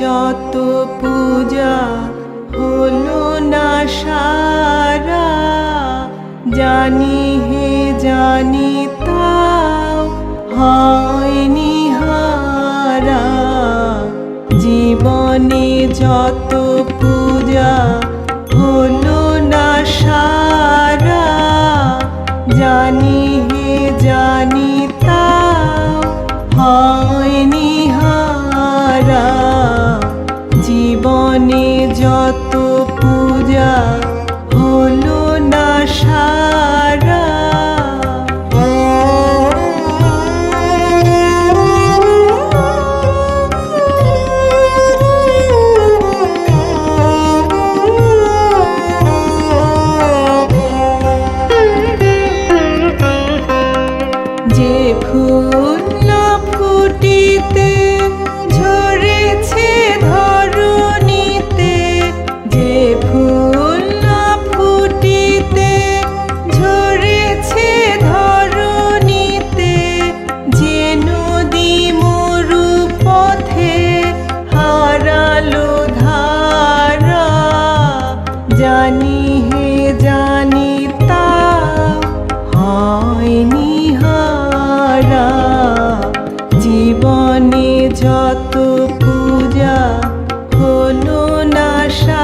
যত পূজা হলো না সারা, জানি হে, জানি তাও হয়নি হারা জীবনে যত পূজা হলো না সারা, জানি ফুল Shah.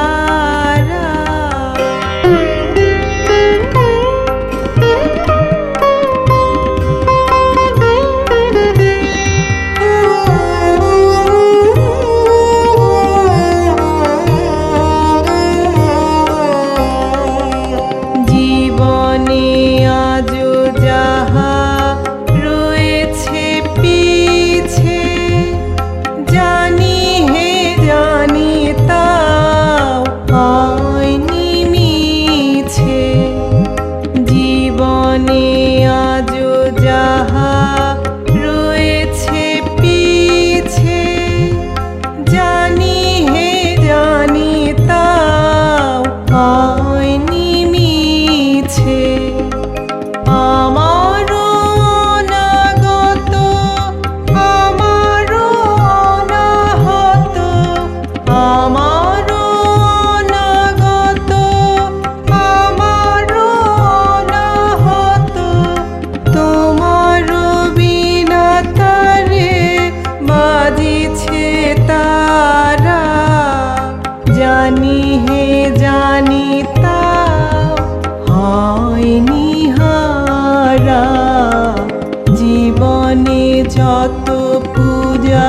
যত পূজা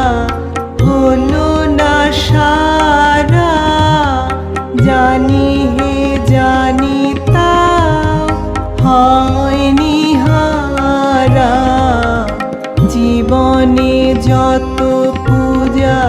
হলো না সারা জানি হে জানি তা হয়নি হারা জীবনে যত পূজা